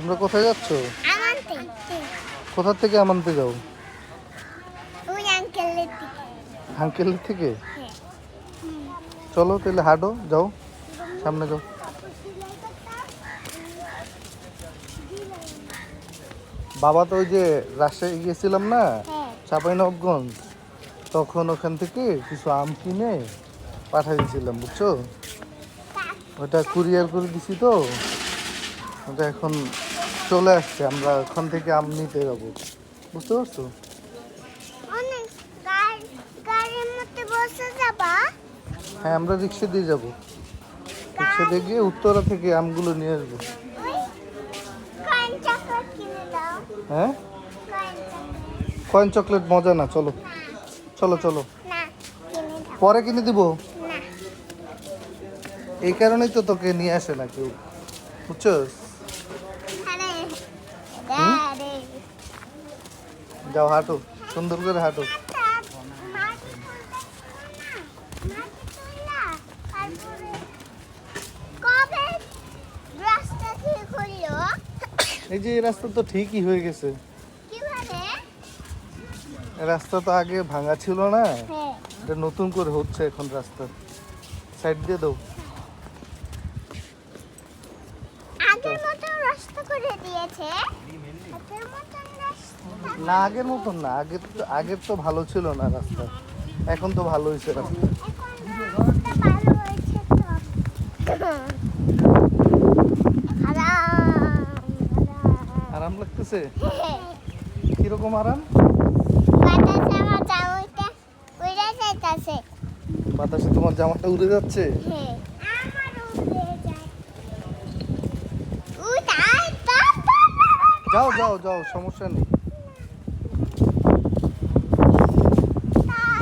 তোমরা কোথায় যাচ্ছ? আমানতে। কোথা থেকে আমানতে যাও? ওই আঙ্কেলের দিকে। আঙ্কেলের থেকে? হ্যাঁ। চলো তাহলে হাঁটো যাও সামনে যাও। বাবা তো ওই যে রাজশাহী গিয়েছিলাম না হ্যাঁ। চাঁপাইনবাবগঞ্জ। তখন ওখান থেকে কিছু আম কিনে পাঠিয়ে দিয়েছিলাম বুঝছ? ওটা কুরিয়ার করে দিছি তো। ওটা এখন চলে আসছে আমরা ওখান থেকে আম নিতে যাব। বুঝতে পারছ? হ্যাঁ আমরা রিক্সা দিয়ে যাব। রিক্সা দিয়ে গিয়ে উত্তরা থেকে আমগুলো নিয়ে আসব। হ্যাঁ? কয়েন চকলেট মজা না চলো। চলো চলো। পরে কিনে দিব? এই কারণেই তো তোকে নিয়ে আসে না কেউ। বুঝছ আরে আরে যাও হাঁটো সুন্দর করে হাঁটো। এই যে রাস্তা তো ঠিকই হয়ে গেছে। রাস্তা তো আগে ভাঙা ছিল না। হ্যাঁ। এটা নতুন করে হচ্ছে এখন রাস্তা। সাইড দিয়ে দাও আগের মতো রাস্তা করে দিয়েছে আগের মতন রাস্তা না, আগের মতন না। আগের তো আগের তো ভালো ছিল না রাস্তা। এখন তো ভালো হয়েছে রাস্তা। আরাম লাগতেছে? কীরকম আরাম? বাতাসে তোমার জামাটা উড়ে যাচ্ছে? যাও যাও যাও, সমস্যা নেই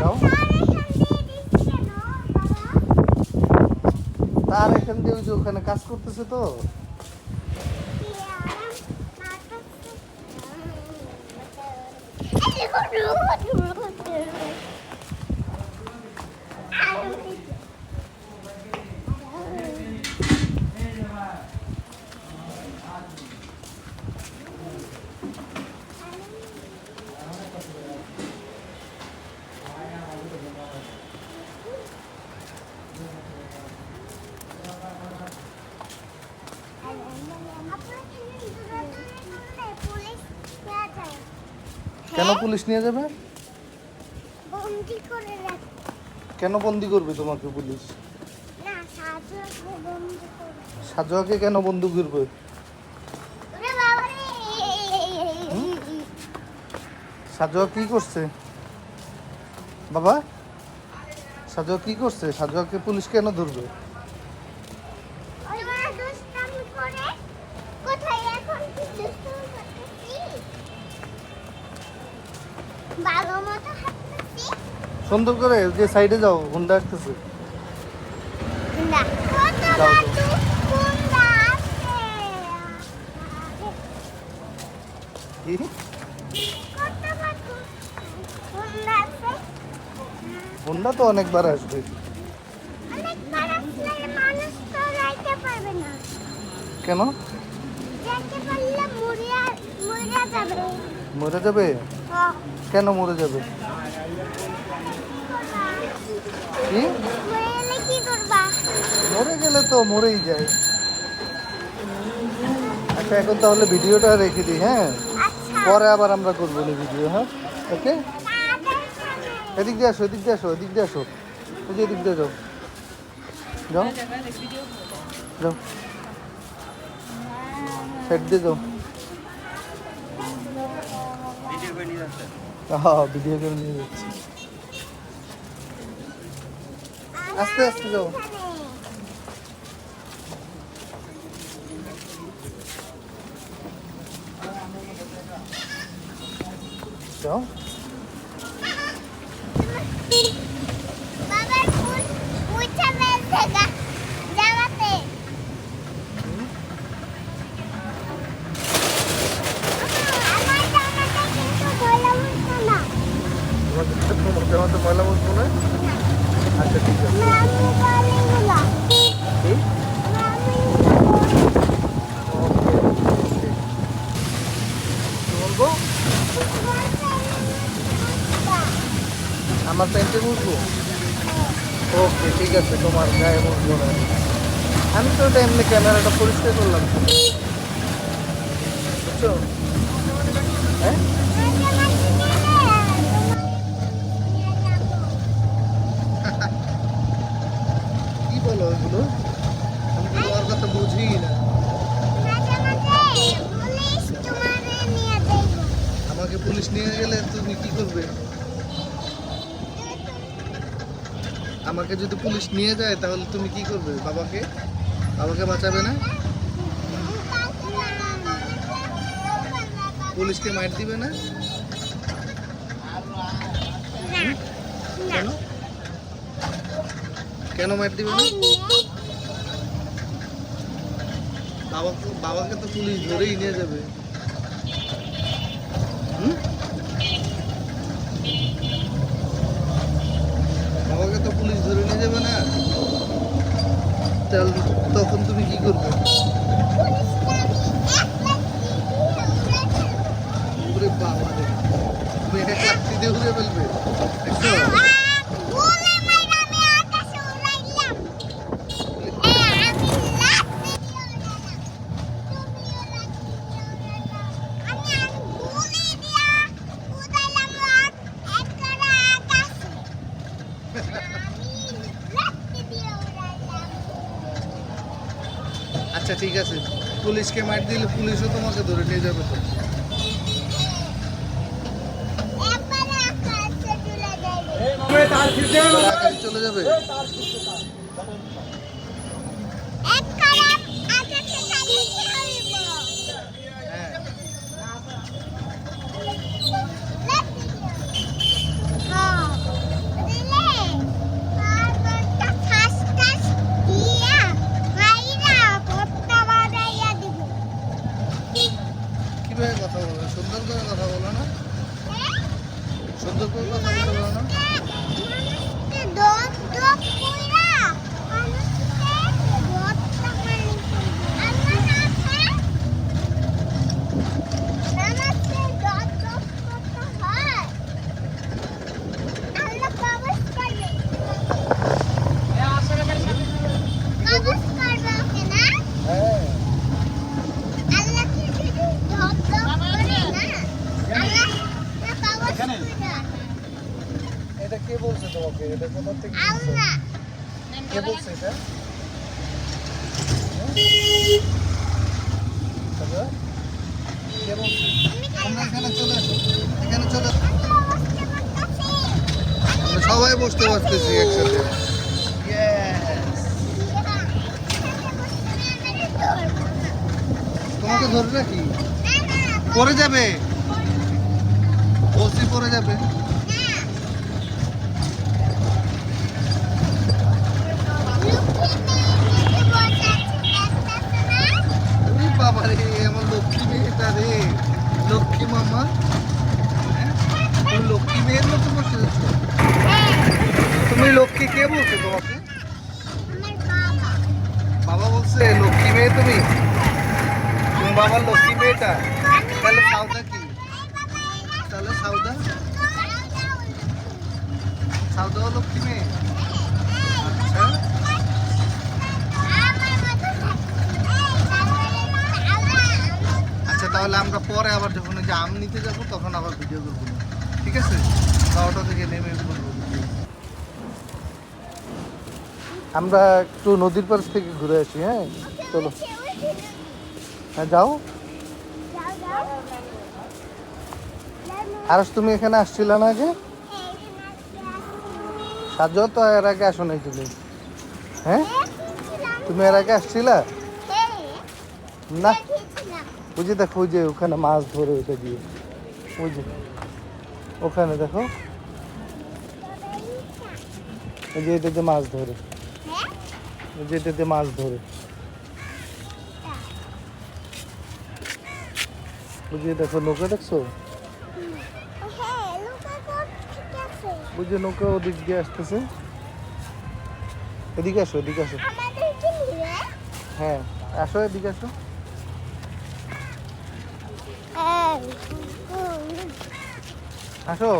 যাও তার এখান দিয়ে ওই যে ওখানে কাজ করতেছে তো। কেন পুলিশ নিয়ে যাবে? কেন বন্দি করবে তোমাকে পুলিশ? সাজোয়াকে কেন বন্ধু করবে? সাজোয়া কি করছে? বাবা সাজোয়া কি করছে? সাজোয়াকে পুলিশ কেন ধরবে? সুন্দর করে যে সাইডে যাও হুন্ডা আসতেছে। হুন্ডা তো অনেকবার আসবে। কেন? মরে যাবে? কেন মরে যাবে? কি? মরে কি করবা? মরে গেলে তো মরেই যায়। আচ্ছা এখন তাহলে ভিডিওটা রেখে দিই হ্যাঁ? আচ্ছা। পরে আবার আমরা করব না ভিডিও হ্যাঁ? ওকে? এদিক দিয়ে আসো এদিক দিয়ে আসো এদিক দিয়ে আসো। ওই যে এদিক দিয়ে যাও। যাও। যাও। সাইড দিয়ে যাও। হ্যাঁ ভিডিও করে নিয়ে যাচ্ছি। আস্তে আস্তে যাও যাও বাবার ফুল মুছা ফেলছে গা- জামাতে। আমার জামাটা কিন্তু ময়লা মুছতো না। তোমার জামাতে ময়লা বসবো না আচ্ছা ঠিক আছে মাম্মি বলে এগুলো। কি মাম্মি এগুলো বলে। ওকে, ওকে। আমার প্যান্টে বুঝব ওকে, ঠিক আছে, তোমার গায়ে বুঝব না। আমি তো ওটা এমনি ক্যামেরাটা পরিষ্কার করলাম। বুঝছ? হ্যাঁ কি বলো এগুলো আমি তো তোমার কথা বুঝি না আমাকে পুলিশ নিয়ে গেলে তুমি কি করবে আমাকে যদি পুলিশ নিয়ে যায়, তাহলে তুমি কি করবে? বাবাকে? বাবাকে বাঁচাবে না? পুলিশকে মার দিবে না? কেন? কেন মার দিবে না? বাবাকে বাবাকে তো পুলিশ ধরেই নিয়ে যাবে। হুম? বাবাকে তো পুলিশ ধরে নিয়ে যাবে না তাহলে তখন তুমি কি করবে ওরে বাবা রে তুমি এটা কাটতি দিয়ে ঘুরে ফেলবে দেখছ আচ্ছা ঠিক আছে। পুলিশকে মার দিলে পুলিশও তোমাকে ধরে নিয়ে যাবে তো। চলে যাবে হ্যাঁ কীভাবে কথা বলো সুন্দর করে কথা বলো না সুন্দর করে কথা বলো না হ্যাঁ আল্লাহ কি শুধু ধপ ধপ করে না আল্লাহ না পাওয়া না এটা কে বলছে তোমাকে? এটা কোথা থেকে? কে বলছে এটা? দাদা? কে বলছে? তোমরা এখানে চলে আসো। এখানে চলে সবাই বসতে পারতেছি একসাথে! তোমাকে ধরে রাখি পরে যাবে। বলছি পরে যাবে ওরে বাবা রে আমার লক্ষ্মী মেয়েটা রে লক্ষ্মী মামা হ্যাঁ? তুমি লক্ষ্মী মেয়ের মতো বসে যাচ্ছ তুমি লক্ষ্মী কে বলছে তোমাকে বাবা বলছে লক্ষ্মী মেয়ে তুমি তুমি বাবার লক্ষ্মী মেয়েটা তাহলে সাউদা কি তাহলে সাউদা সাউদাও লক্ষ্মী মেয়ে আচ্ছা আচ্ছা তাহলে আমরা পরে আবার যখন যে আম নিতে যাব তখন আবার ভিডিও করব। ঠিক আছে? বারোটা থেকে নেমে করব আমরা একটু নদীর পাশ থেকে ঘুরে আসি হ্যাঁ? চলো। হ্যাঁ যাও। আর তুমি এখানে আসছিলে না আগে? সাজো তো এর আগে আসো নাই তুমি। হ্যাঁ? তুমি এর আগে আসছিলা? না। ওই যে দেখো ওই যে ওখানে মাছ ধরে ওইটা দিয়ে। ওই যে ওখানে দেখো। ওই যে এটাতে মাছ ধরে। ওই যে এটাতে মাছ ধরে। ওই যে দেখো নৌকা দেখছ? ওই যে নৌকা ওদিক দিয়ে আসতেছে। এদিকে আসো এদিকে আসো। হ্যাঁ আসো এদিকে আসো। আসো।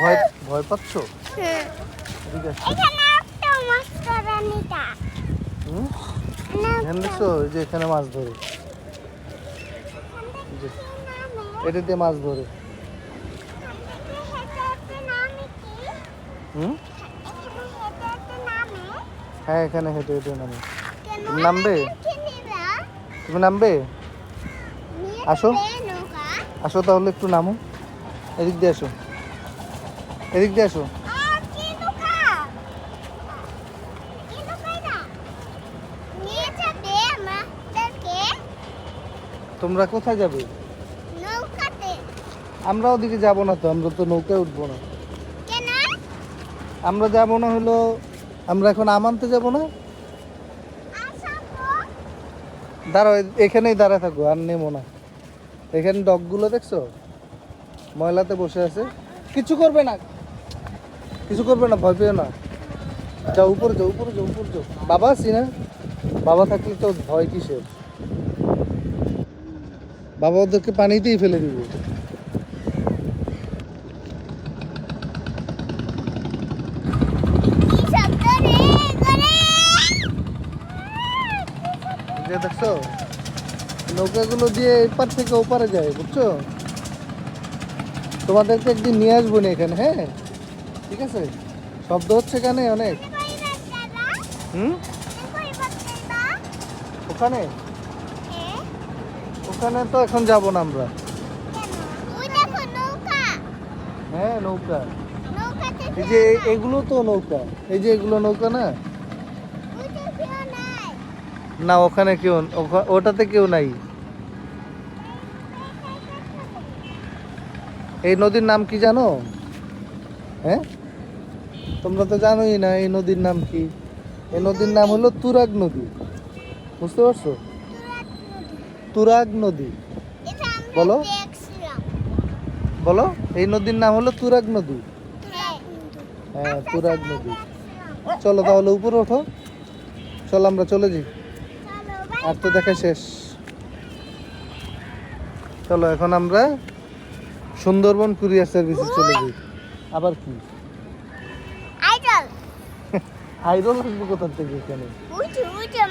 ভয় ভয় পাচ্ছ? হ্যাঁ। দেখছ? যে এখানে মাছ ধরে। এটা দিয়ে মাছ ধরে। হুম? হ্যাঁ এখানে হেঁটে হেঁটে নামে। নামবে? তুমি নামবে? আসো। আসো তাহলে একটু নামো। এদিক দিয়ে আসো। এদিক দিয়ে আসো। তোমরা কোথায় যাবে? আমরা ওদিকে যাব না তো, আমরা তো নৌকায় উঠবো না। আমরা যাব না হলো, আমরা এখন আমানতে যাব না? দাঁড়াও এখানেই দাঁড়ায় থাকো, আর নেমো না। এখানে ডগগুলো দেখছ? ময়লাতে বসে আছে। কিছু করবে না। কিছু করবে না, ভয় পেও না। যা উপরে যাও উপরে যাও উপরে যাও। বাবা আছি না? বাবা থাকলে তো ভয় কিসের? বাবা ওদেরকে পানিতেই ফেলে দিব। দেখছ, নৌকাগুলো দিয়ে এপার থেকে ওপারে যায়, বুঝছ? তোমাদেরকে একদিন নিয়ে আসব না এখানে হ্যাঁ? ঠিক আছে? শব্দ হচ্ছে এখানে অনেক। হুম? ওখানে? ওখানে তো এখন যাব না আমরা। হ্যাঁ নৌকা। এই যে এগুলো তো নৌকা। এই যে এগুলো নৌকা না? না, ওখানে কেউ ওটাতে কেউ নাই। এই নদীর নাম কি জানো? হ্যাঁ? তোমরা তো জানোই না এই নদীর নাম কি। এই নদীর নাম হলো তুরাগ নদী। বুঝতে পারছ? তুরাগ নদী। বলো। বলো, এই নদীর নাম হলো তুরাগ নদী। হ্যাঁ তুরাগ নদী। চলো তাহলে উপরে ওঠো। চলো আমরা চলে যাই। আর তো দেখা শেষ। চলো, এখন আমরা সুন্দরবন কুরিয়ার সার্ভিসে চলে যাই। আবার কি? আইডল। আইরল আসব কোথা থেকে এখানে?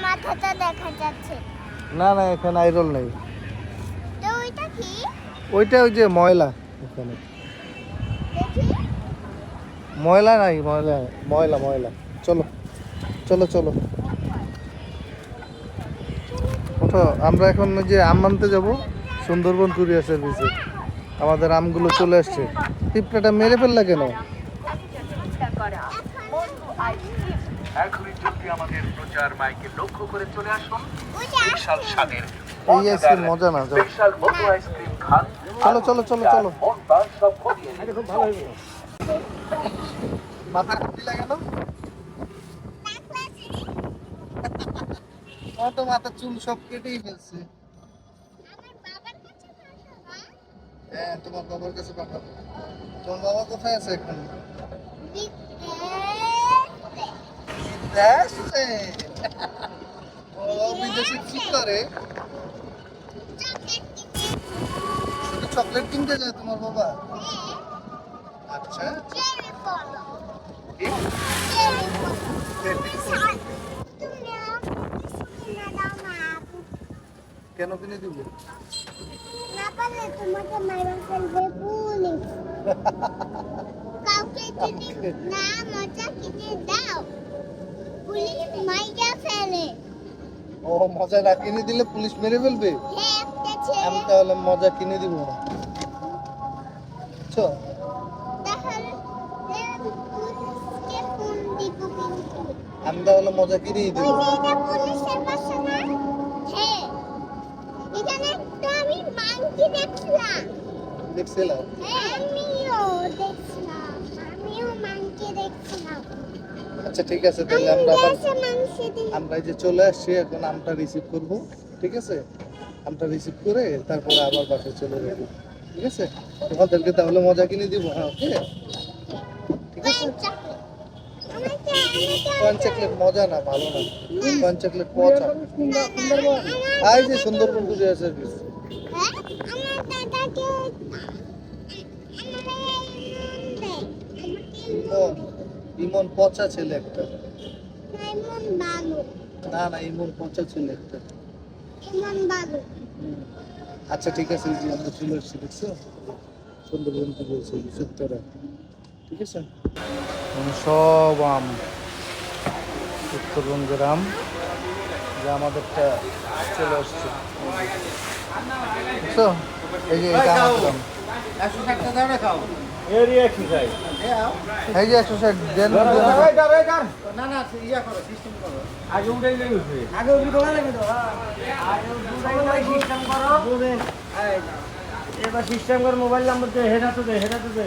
মাথাটা দেখা যাচ্ছে। না না এখানে আইরল নেই। তো ওইটা কি? ওইটা ওই যে ময়লা এখানে। ময়লা নাই ময়লা ময়লা ময়লা। চলো চলো চলো। ওঠো আমরা এখন ওই যে আম আনতে যাব সুন্দরবন কুরিয়ার সার্ভিসে। আমাদের আমগুলো চলে আসছে পিঁপড়াটা মেরে ফেললা কেন? এখনই যদি আমাদের প্রচার মাইকে লক্ষ্য করে চলে এই আইসক্রিম মজা না চলো চলো মাথা তো মাথার চুল সব কেটেই ফেলছে আমার বাবার কাছে পাঠাবা হ্যাঁ তোমার বাবার কাছে পাঠাবো। তোমার বাবা কোথায় আছে এখন? বিদেশে কি করে? শুধু চকলেট কিনতে যায় তোমার বাবা? আচ্ছা। কেন কিনে দিব? পারলে তোমাকে মাইরা ফেলবে পুলিশ কাউকে যদি না মজা কিনে দাও পুলিশ মাইরা ফেলে। ও মজা না কিনে দিলে পুলিশ মেরে ফেলবে? আমি তাহলে মজা কিনে দিব না। কিন্তু। আমি তাহলে মজা কিনেই দিব। আমি মাংকি দেখলাম দেখছিলাম। হ্যাঁ আমিও দেখছিলাম। আমিও মাংকি দেখছিলাম। আচ্ছা ঠিক আছে তাহলে আমরা আবার আমরা যে চলে আসছি এখন আমটা রিসিভ করব ঠিক আছে? আমটা রিসিভ করে তারপরে আবার বাসায় চলে যাব ঠিক আছে? তোমাদেরকে তাহলে মজা কিনে দিব হ্যাঁ ওকে? ঠিক আছে? কয়েন চকলেট মজা না ভালো না। চকলেট পচা আই যে সুন্দরবন আমার দাদাকে আমার ইমন পচা ছেলে একটা। না না ইমন পচা ছেলে একটা। আচ্ছা ঠিক আছে এই আমরা চলে আসছি দেখছ? সুন্দরবন থেকে এসে উত্তরা ঠিক আছে? সব আম উত্তরবঙ্গের আম যে আমাদেরটা চলে আসছে। বুঝছ এই যে এটা আমাদের আম এই যে একশো ষাট দেন এবার সিস্টেম করে মোবাইল নাম্বার দে হেডা তো দে হেডা তো দে।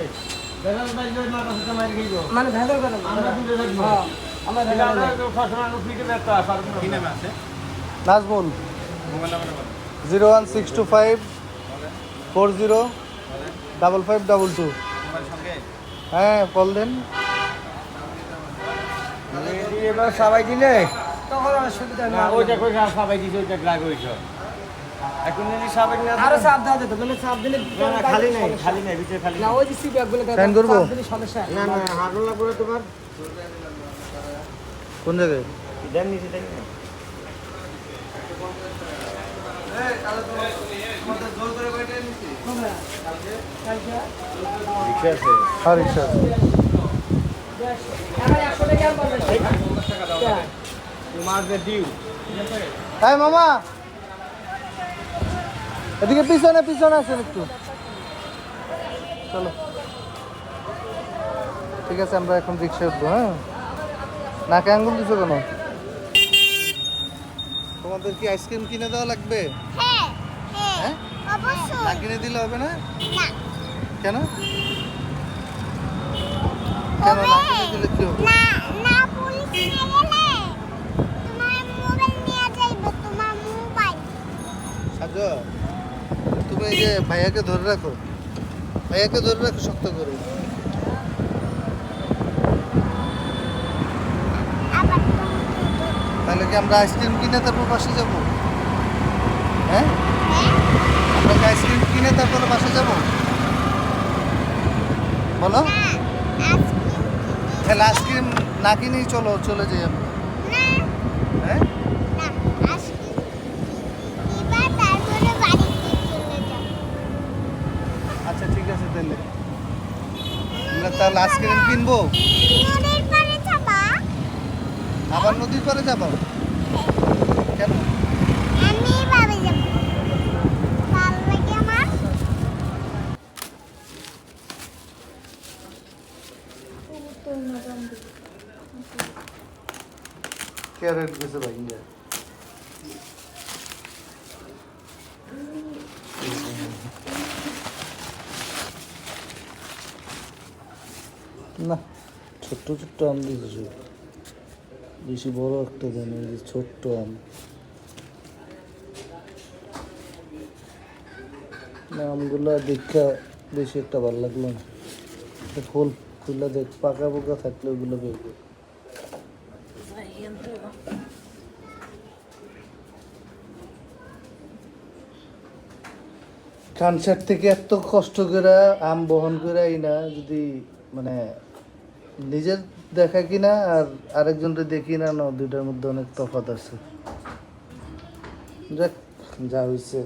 ভেজাল বাইল দে মার কাছে মার গইব মানে ভেজাল করে আমরা দুটো থাকব হ্যাঁ আমরা ভেজাল করে সবসময় আমি ফ্রিতে ব্যস্ত আসার কি নাম আছে? Zero one six two five four zero double five double two. হ্যাঁ কল দেন। এবার সবাই দিলে? তখন অসুবিধা না ওইটা কই সবাই দিছে ওইটা গ্রাগ হইছে। এখন যদি সবাই না আরও চাপ দাও তো বলে চাপ দিলে খালি নাই খালি নাই ভিতরে খালি না ওই যে ব্যাগগুলো সাইন করব? সমস্যা। না না হারুন লাগবে তোমার? কোন জায়গায়? দেন নিচে দেন হ্যাঁ মামা। এদিকে পিছনে পিছনে আসেন একটু চলো ঠিক আছে আমরা এখন রিক্সা উঠবো হ্যাঁ নাকে আঙ্গুল দিছো কেন তোমাদের কি আইসক্রিম কিনে দেওয়া লাগবে হ্যাঁ না কিনে দিলে হবে না? কেন? কেন না কিনে দিলে কি হবে? তুমি এই যে ভাইয়াকে ধরে রাখো। ভাইয়াকে ধরে রাখো শক্ত করে। তাহলে কি আমরা আইসক্রিম কিনে তারপর বাসে যাব? হ্যাঁ? হ্যাঁ? আমরা কি আইসক্রিম কিনে তারপরে বাসে যাব? বলো। তাহলে আইসক্রিম না কিনেই চলো চলে যাই আমরা। হ্যাঁ? আচ্ছা ঠিক আছে তাহলে। আমরা তাহলে আইসক্রিম কিনবো? আবার নদীর পারে যাব? কেন আমি ভাবে যাব ভালো লাগে আমার না, ছোট্ট ছোট্ট আম দিয়েছে। বেশি বড় একটা দেন, এই যে ছোট্ট আম। না, আমগুলো দেখা বেশি একটা ভালো লাগল না। এটা খোল খুলে দেখ, পাকা পোকা থাকলে ওগুলো বের কানসার থেকে এত কষ্ট করে আম বহন করে না, যদি মানে নিজের দেখা কিনা আর আরেকজনকে দেখি না না, দুইটার মধ্যে অনেক তফাত আছে। যাক, যা হয়েছে